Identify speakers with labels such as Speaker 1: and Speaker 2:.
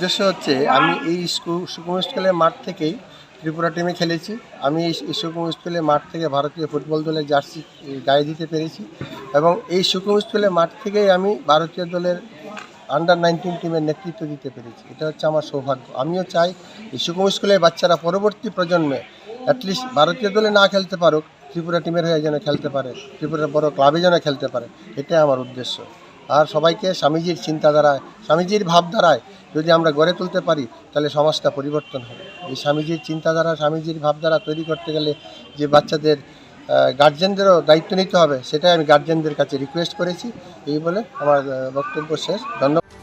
Speaker 1: উদ্দেশ্য হচ্ছে আমি এই স্কুল সুকুম স্কুলের মাঠ থেকেই ত্রিপুরা টিমে খেলেছি। আমি এই সুকুম স্কুলের মাঠ থেকে ভারতীয় ফুটবল দলের জার্সি গায়ে দিতে পেরেছি এবং এই সুকুম স্কুলের মাঠ থেকেই আমি ভারতীয় দলের আন্ডার নাইনটিন টিমের নেতৃত্ব দিতে পেরেছি। এটা হচ্ছে আমার সৌভাগ্য। আমিও চাই এই সুকুম স্কুলের বাচ্চারা পরবর্তী প্রজন্মে অ্যাটলিস্ট ভারতীয় দলে না খেলতে পারুক ত্রিপুরা টিমের হয়ে যেন খেলতে পারে ত্রিপুরার বড় ক্লাবে যেন খেলতে পারে এটাই আমার উদ্দেশ্য। আর সবাইকে স্বামীজির চিন্তাধারায়, স্বামীজির ভাবধারায় যদি আমরা গড়ে তুলতে পারি, তাহলে সমাজটা পরিবর্তন হবে। এই স্বামীজির চিন্তাধারা, স্বামীজির ভাবধারা তৈরি করতে গেলে যে বাচ্চাদের গার্জেনদেরও দায়িত্ব নিতে হবে, সেটাই আমি গার্জেনদের কাছে রিকোয়েস্ট করেছি। এই বলে আমার বক্তব্য শেষ। ধন্যবাদ।